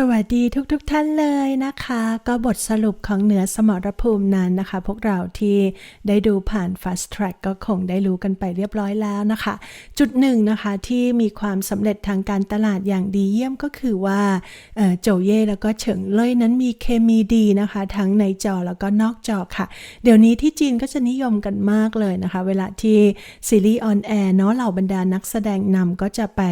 สวัสดีทุกๆทท่านเลยนะคะ ก็บทสรุปของเหนือสมรภูมินั้นนะคะ พวกเราที่ได้ดูผ่าน Fast Track ก็คงได้รู้กันไปเรียบร้อยแล้วนะคะ จุดหนึ่งนะคะที่มีความสำเร็จทางการตลาดอย่างดีเยี่ยมก็คือว่าโจเย่แล้วก็เฉิงเล่ยนั้นมีเคมีดีนะคะ ทั้งในจอแล้วก็นอกจอค่ะ เดี๋ยวนี้ที่จีนก็จะนิยมกันมากเลยนะคะ เวลาที่ซีรีส์ออนแอร์เนาะเหล่าบรรดานักแสดงนำก็จะไป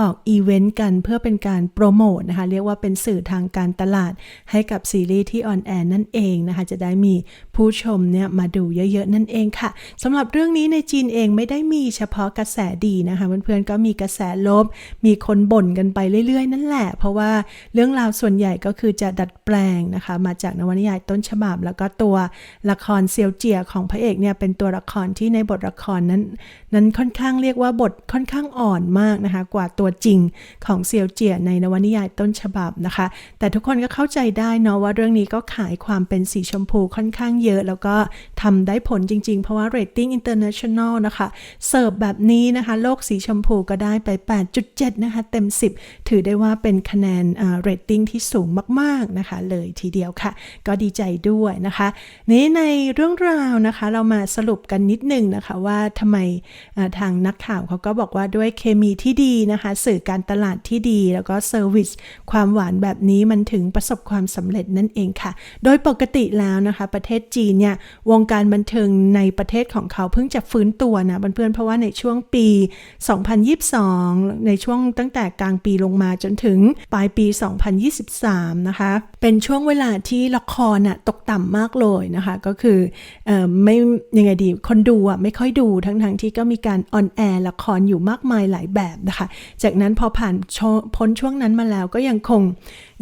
ออกอีเวนต์กันเพื่อเป็นการโปรโมทนะคะเรียกว่าเป็นสื่อทางการตลาดให้กับซีรีส์ที่ออนแอร์นั่นเองนะคะ จะได้มีผู้ชมเนี่ยมาดูเยอะๆนั่นเองค่ะสำหรับเรื่องนี้ในจีนเองไม่ได้มีเฉพาะกระแสดีนะคะเพื่อนๆก็มีกระแสลบ มีคนบ่นกันไปเรื่อยๆ นั่นแหละ เพราะว่าเรื่องราวส่วนใหญ่ก็คือจะดัดแปลงนะคะ มาจากนวนิยายต้นฉบับ แล้วก็ตัวละครเซียวเจียของพระเอกเนี่ยเป็นตัวละครที่ในบทละครนั้น นั้นค่อนข้างเรียกว่าบทค่อนข้างอ่อนมากนะคะ กว่าตัวจริงของเซียวเจียในนวนิยายต้นฉบับนะคะ แต่ทุกคนก็เข้าใจได้เนาะว่าเรื่องนี้ก็ขายความเป็นสีชมพูค่อนข้างเยอะ แล้วก็ทำได้ผลจริง ๆ เพราะว่าเรตติ้งอินเตอร์เนชั่นแนลนะคะเสิร์ฟแบบนี้นะคะ โลกสีชมพูก็ได้ไป 8.7 นะคะ เต็ม 10 ถือได้ว่าเป็นคะแนนเรตติ้งที่สูงมากๆนะคะเลยทีเดียวค่ะ ก็ดีใจด้วยนะคะ นี้ในเรื่องราวนะคะเรามาสรุปกันนิดนึงนะคะว่าทำไมทางนักข่าวเขาก็บอกว่าด้วยเคมีที่ดีนะคะ สื่อการตลาดที่ดีแล้วก็เซอร์วิสความหวานแบบนี้มันถึงประสบความสำเร็จนั่นเองค่ะ โดยปกติแล้วนะคะ ประเทศจีนเนี่ยวงการบันเทิงในประเทศของเขาเพิ่งจะฟื้นตัวนะเพื่อนๆเพราะว่าในช่วงปี 2022 ในช่วงตั้งแต่กลางปีลงมาจนถึงปลายปี 2023 นะคะ เป็นช่วงเวลาที่ละครน่ะตกต่ำมากเลยนะคะ ก็คืออไม่ยังไงดีคนดูอะไม่ค่อยดูทั้งๆทที่ก็มีการออนแอร์ละครอยู่มากมายหลายแบบนะคะ จากนั้นพอผ่านพ้นช่วงนั้นมาแล้วก็ยังคง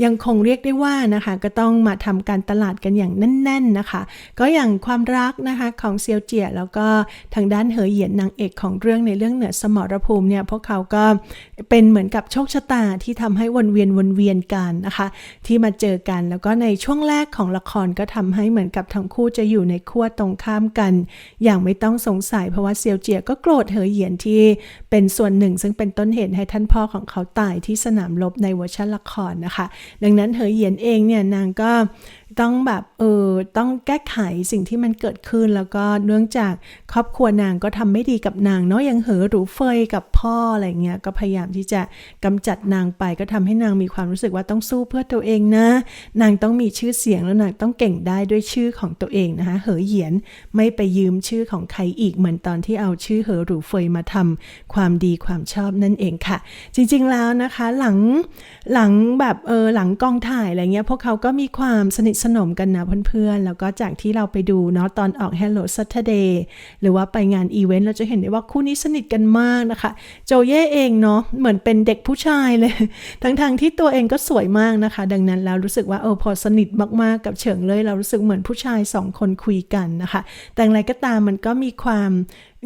ยังคงเรียกได้ว่านะคะก็ต้องมาทำการตลาดกันอย่างแน่น ๆนะคะ ก็อย่างความรักนะคะของเซียวเจียแล้วก็ทางด้านเหอเหยียนนางเอกของเรื่องในเรื่องเหนือสมรภูมิเนี่ยพวกเขาก็เป็นเหมือนกับโชคชะตาที่ทำให้วนเวียนวนเวียนกันนะคะ ที่มาเจอกันแล้วก็ในช่วงแรกของละครก็ทำให้เหมือนกับทั้งคู่จะอยู่ในขั้วตรงข้ามกัน อย่างไม่ต้องสงสัยเพราะว่าเซียวเจียก็โกรธเหอเหยียนที่เป็นส่วนหนึ่ง ซึ่งเป็นต้นเหตุให้ท่านพ่อของเขาตายที่สนามรบในเวอร์ชันละครนะคะ ดังนั้นเหอเหยียนเองเนี่ยนางก็ ต้องแบบเออต้องแก้ไขสิ่งที่มันเกิดขึ้นแล้วก็เนื่องจากครอบครัวนางก็ทำไม่ดีกับนางเนาะยังเหอหรูเฟยกับพ่ออะไรเงี้ยก็พยายามที่จะกำจัดนางไปก็ทำให้นางมีความรู้สึกว่าต้องสู้เพื่อตัวเองนะ นางต้องมีชื่อเสียงแล้วนางต้องเก่งได้ด้วยชื่อของตัวเองนะคะเหอเหยียนไม่ไปยืมชื่อของใครอีกเหมือนตอนที่เอาชื่อเหอหรูเฟยมาทำความดีความชอบนั่นเองค่ะ จริงๆแล้วนะคะหลังหลังแบบเออหลังกองถ่ายอะไรเงี้ยพวกเขาก็มีความสนิทสนมกันนะเพื่อนๆ แล้วก็จากที่เราไปดูเนาะตอนออก Hello Saturday หรือว่าไปงานอีเวนต์เราจะเห็นได้ว่าคู่นี้สนิทกันมากนะคะ โจเย่เองเนาะเหมือนเป็นเด็กผู้ชายเลย ทั้งๆทที่ตัวเองก็สวยมากนะคะ ดังนั้นแล้วรู้สึกว่าเออพอสนิทมากๆกับเฉิงเลย เรารู้สึกเหมือนผู้ชายสองคนคุยกันนะคะ แต่อะไรก็ตามมันก็มีความ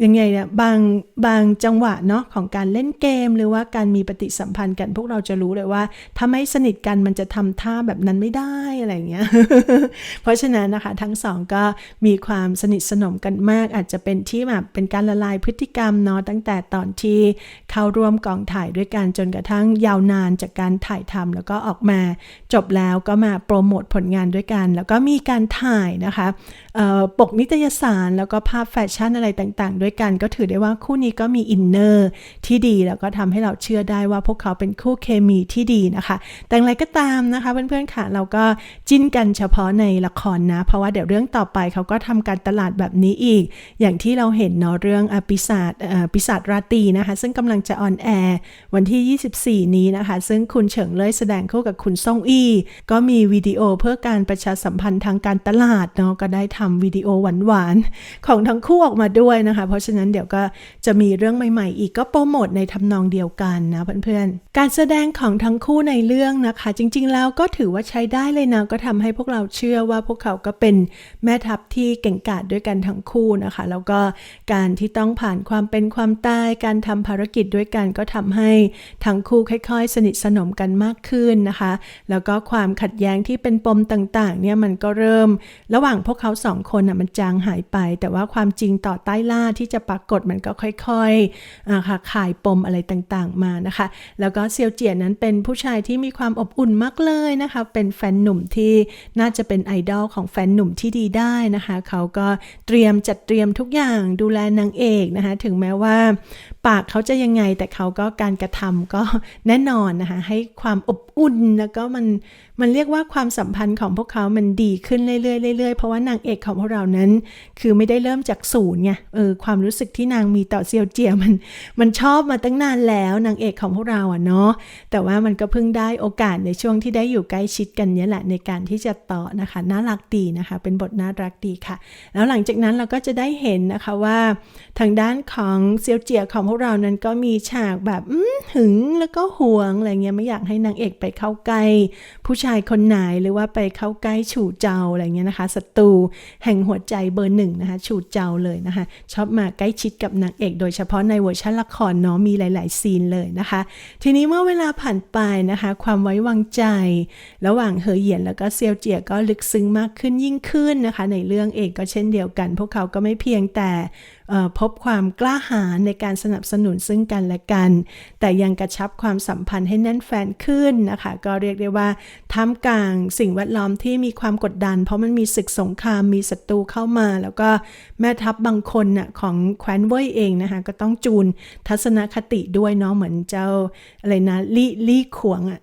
ยังไงเนี่ยบางบางจังหวะเนาะของการเล่นเกมหรือว่าการมีปฏิสัมพันธ์กันพวกเราจะรู้เลยว่า ถ้าไม่สนิทกันมันจะทำท่าแบบนั้นไม่ได้อะไรเงี้ย เพราะฉะนั้นนะคะทั้งสองก็มีความสนิทสนมกันมาก อาจจะเป็นที่แบบเป็นการละลายพฤติกรรมเนาะตั้งแต่ตอนที่เข้าร่วมกองถ่ายด้วยกันจนกระทั่งยาวนานจากการถ่ายทำแล้วก็ออกมาจบแล้วก็มาโปรโมทผลงานด้วยกัน แล้วก็มีการถ่ายนะคะปกนิตยสารแล้วก็ภาพแฟชั่นอะไรต่างๆด้วยกัน ก็ถือได้ว่าคู่นี้ก็มีอินเนอร์ที่ดีแล้วก็ทำให้เราเชื่อได้ว่าพวกเขาเป็นคู่เคมีที่ดีนะคะ แต่อะไรก็ตามนะคะเพื่อนๆค่ะเราก็จิ้นกันเฉพาะในละครนะ เพราะว่าเดี๋ยวเรื่องต่อไปเขาก็ทำการตลาดแบบนี้อีก อย่างที่เราเห็นเนาะเรื่องอปิศาจปิศาจราตีนะคะ ซึ่งกำลังจะออนแอร์วันที่ 24 นี้นะคะ ซึ่งคุณเฉิงเล่ยแสดงคู่กับคุณซ่งอี้ก็มีวิดีโอเพื่อการประชาสัมพันธ์ทางการตลาดเนาะก็ได้ทำวิดีโอหวานๆของทั้งคู่ออกมาด้วยนะคะเพราะราะฉะนั้นเดี๋ยวก็จะมีเรื่องใหม่ ๆ อีกก็โปรโมทในทำนองเดียวกันนะเพื่อนๆ การแสดงของทั้งคู่ในเรื่องนะคะ จริงๆแล้วก็ถือว่าใช้ได้เลยนะ ก็ทำให้พวกเราเชื่อว่าพวกเขาก็เป็นแม่ทัพที่เก่งกาจด้วยกันทั้งคู่นะคะ แล้วก็การที่ต้องผ่านความเป็นความตาย การทำภารกิจด้วยกันก็ทำให้ทั้งคู่ค่อย ๆ สนิทสนมกันมากขึ้นนะคะ แล้วก็ความขัดแย้งที่เป็นปมต่างๆเนี่ยมันก็เริ่ม ระหว่างพวกเขาสองคนอะมันจางหายไป แต่ว่าความจริงต่อใต้ล่าที่จะปรากฏมันก็ค่อยๆอ่าค่ะขายปมอะไรต่างๆมานะคะ แล้วก็เซียวเจียนนั้นเป็นผู้ชายที่มีความอบอุ่นมากเลยนะคะ เป็นแฟนหนุ่มที่น่าจะเป็นไอดอลของแฟนหนุ่มที่ดีได้นะคะ เขาก็เตรียมจัดเตรียมทุกอย่างดูแลนางเอกนะคะ ถึงแม้ว่า ปากเขาจะยังไง แต่เขาก็การกระทำก็แน่นอนนะคะให้ความอบอุ่นแล้วก็มันมันเรียกว่าความสัมพันธ์ของพวกเขามันดีขึ้นเรื่อยๆเรื่อยๆเพราะว่านางเอกของพวกเรานั้น คือไม่ได้เริ่มจากศูนย์ไงเออความรู้สึกที่นางมีต่อเซียวเจียมันมันชอบมาตั้งนานแล้วนางเอกของพวกเราอะเนาะแต่ว่ามันก็เพิ่งได้โอกาสในช่วงที่ได้อยู่ใกล้ชิดกันเนี้ยแหละในการที่จะต่อนะคะน่ารักดีนะคะ เป็นบทน่ารักดีค่ะ แล้วหลังจากนั้นเราก็จะได้เห็นนะคะว่า ทางด้านของเซียวเจียของพวกเรานั้นก็มีฉากแบบหึงแล้วก็หวงอะไรเงี้ยไม่อยากให้นางเอกไปเข้าใกล้ ผู้ชายคนไหนหรือว่าไปเข้าใกล้ฉู่เจ้าอะไรเงี้ยนะคะศัตรูแห่งหัวใจเบอร์หนึ่งนะคะฉู่เจ้าเลยนะคะ ชอบมาใกล้ชิดกับนางเอก โดยเฉพาะในเวอร์ชันละครเนาะมีหลาย ๆ ซีนเลยนะคะ ทีนี้เมื่อเวลาผ่านไปนะคะ ความไว้วางใจ ระหว่างเหอเหยียนแล้วก็เซียวเจียก็ลึกซึ้งมากขึ้นยิ่งขึ้นนะคะ ในเรื่องเองก็เช่นเดียวกัน พวกเขาก็ไม่เพียงแต่ พบความกล้าหาญในการสนับสนุนซึ่งกันและกัน แต่ยังกระชับความสัมพันธ์ให้แน่นแฟนขึ้นนะคะ ก็เรียกได้ว่าท่ามกลางสิ่งแวดล้อมที่มีความกดดัน เพราะมันมีศึกสงครามมีศัตรูเข้ามา แล้วก็แม่ทัพบางคนน่ะของแคว้นเว่ยเองนะคะ ก็ต้องจูนทัศนคติด้วยเนาะเหมือนเจ้าอะไรนะลี่ลี่ขวงอะ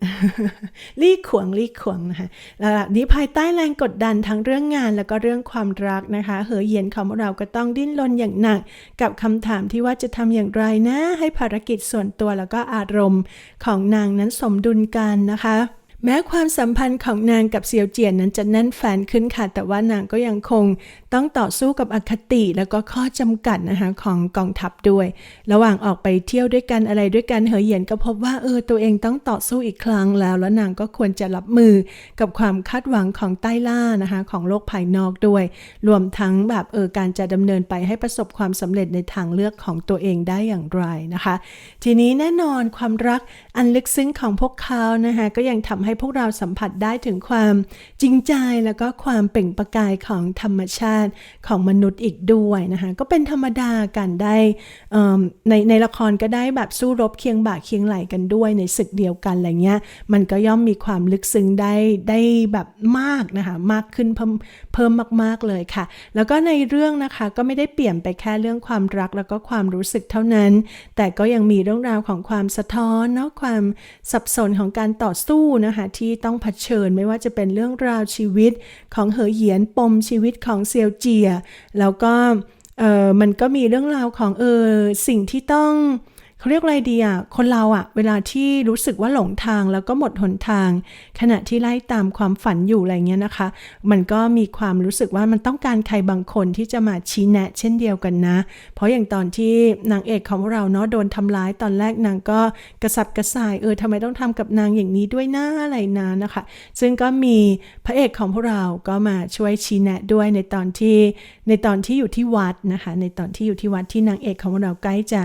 ลี่ขวงลี่ขวงนะคะแล้วนี้ภายใต้แรงกดดันทั้งเรื่องงานแล้วก็เรื่องความรักนะคะ เหอเหยียนของเราก็ต้องดิ้นรนอย่างหนักกับคำถามที่ว่าจะทำอย่างไรนะ ให้ภารกิจส่วนตัวแล้วก็อารมณ์ของนางนั้นสมดุลกันนะคะ แม้ความสัมพันธ์ของนางกับเซียวเจียนนั้นจะแน่นแฟนขึ้นค่ะ แต่ว่านางก็ยังคงต้องต่อสู้กับอคติแล้วก็ข้อจำกัดนะคะของกองทัพด้วย ระหว่างออกไปเที่ยวด้วยกันอะไรด้วยกันเหอเหยียนก็พบว่าเออตัวเองต้องต่อสู้อีกครั้งแล้ว แล้วนางก็ควรจะรับมือกับความคาดหวังของใต้ล่านะคะของโลกภายนอกด้วย รวมทั้งแบบเออการจะดำเนินไปให้ประสบความสำเร็จในทางเลือกของตัวเองได้อย่างไรนะคะ ทีนี้แน่นอนความรักอันลึกซึ้งของพวกเขานะคะก็ยังทำให้พวกเราสัมผัสได้ถึงความจริงใจแล้วก็ความเปล่งประกายของธรรมชาติของมนุษย์อีกด้วยนะคะ ก็เป็นธรรมดากันได้ในในละครก็ได้แบบสู้รบเคียงบ่าเคียงไหลกันด้วยในศึกเดียวกันอะไรเงี้ย มันก็ย่อมมีความลึกซึ้งได้ได้แบบมากนะคะมากขึ้นเพิ่มเพิ่มมากๆเลยค่ะ แล้วก็ในเรื่องนะคะก็ไม่ได้เปลี่ยนไปแค่เรื่องความรักแล้วก็ความรู้สึกเท่านั้น แต่ก็ยังมีเรื่องราวของความสะท้อนเนาะความสับสนของการต่อสู้นะคะที่ต้องเผชิญไม่ว่าจะเป็นเรื่องราวชีวิตของเหอเหยียนปมชีวิตของเซียวเจีย แล้วก็เออมันก็มีเรื่องราวของเออสิ่งที่ต้อง เขาเรียกอะไรดีอะคนเราอะ เวลาที่รู้สึกว่าหลงทางแล้วก็หมดหนทาง ขณะที่ไล่ตามความฝันอยู่อะไรเงี้ยนะคะ มันก็มีความรู้สึกว่ามันต้องการใครบางคนที่จะมาชี้แนะ เช่นเดียวกันนะ เพราะอย่างตอนที่นางเอกของเราเนาะโดนทำร้ายตอนแรกนางก็กระสับกระส่ายเออทำไมต้องทำกับนางอย่างนี้ด้วยนะอะไรนะนะคะ ซึ่งก็มีพระเอกของพวกเราก็มาช่วยชี้แนะด้วยในตอนที่ในตอนที่อยู่ที่วัดนะคะ ในตอนที่อยู่ที่วัดที่นางเอกของเราใกล้จะ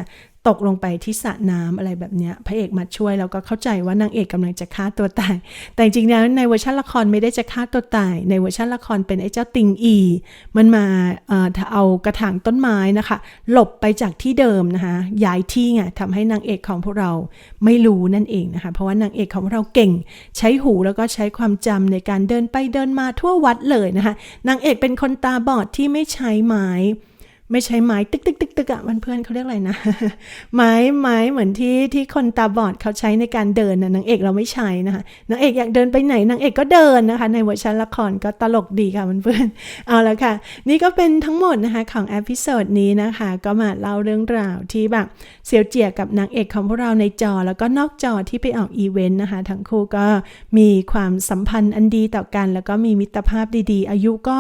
ตกลงไปที่สระน้ำอะไรแบบเนี้ยพระเอกมาช่วยแล้วก็เข้าใจว่านางเอกกำลังจะฆ่าตัวตาย แต่จริงๆแล้วในเวอร์ชันละครไม่ได้จะฆ่าตัวตาย ในเวอร์ชันละครเป็นไอ้เจ้าติงอี มันมาเอ่อเอากระถางต้นไม้นะคะ หลบไปจากที่เดิมนะคะย้ายที่ไงทำให้นางเอกของพวกเราไม่รู้นั่นเองนะคะ เพราะว่านางเอกของเราเก่ง ใช้หูแล้วก็ใช้ความจำในการเดินไปเดินมาทั่ววัดเลยนะคะนางเอกเป็นคนตาบอดที่ไม่ใช้ไม้ ไม่ใช้ไม้ตึกตึกตึกตึกอะเพื่อนเขาเรียกอะไรนะ ไม้ไม้เหมือนที่ที่คนตาบอดเขาใช้ในการเดินนะนางเอกเราไม่ใช้นะคะนางเอกอยากเดินไปไหนนางเอกก็เดินนะคะ ในเวอร์ชันละครก็ตลกดีค่ะเพื่อนเอาละค่ะ นี่ก็เป็นทั้งหมดนะคะของเอพิโซดนี้นะคะ ก็มาเล่าเรื่องราวที่แบบเซียวเจียกับนางเอกของพวกเราในจอ แล้วก็นอกจอที่ไปออกอีเวนต์นะคะทั้งคู่ก็มีความสัมพันธ์อันดีต่อกัน แล้วก็มีมิตรภาพดีๆ อายุก็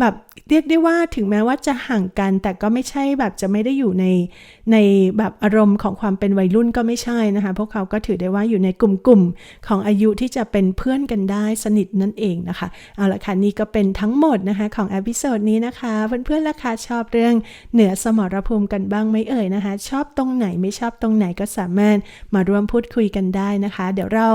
แบบ เรียกได้ว่าถึงแม้ว่าจะห่างกัน แต่ก็ไม่ใช่แบบจะไม่ได้อยู่ในในแบบอารมณ์ของความเป็นวัยรุ่นก็ไม่ใช่นะคะ พวกเขาก็ถือได้ว่าอยู่ในกลุ่มๆของอายุที่จะเป็นเพื่อนกันได้สนิทนั่นเองนะคะ เอาละค่ะนี่ก็เป็นทั้งหมดนะคะของอพิโซดนี้นะคะ เพื่อนๆราคาชอบเรื่องเหนือสมรภูมิกันบ้างไหมเอ่ยนะคะ ชอบตรงไหนไม่ชอบตรงไหนก็สามารถมาร่วมพูดคุยกันได้นะคะ เดี๋ยวเรา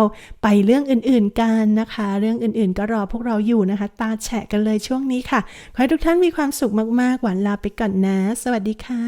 ไปเรื่องอื่นๆกันนะคะ เรื่องอื่นๆ ก็รอพวกเราอยู่นะคะ ตาแฉะกันเลยช่วงนี้ค่ะขอให้ทุกท่านมีความสุขมากๆ หวานลาไปก่อนนะ สวัสดีค่ะ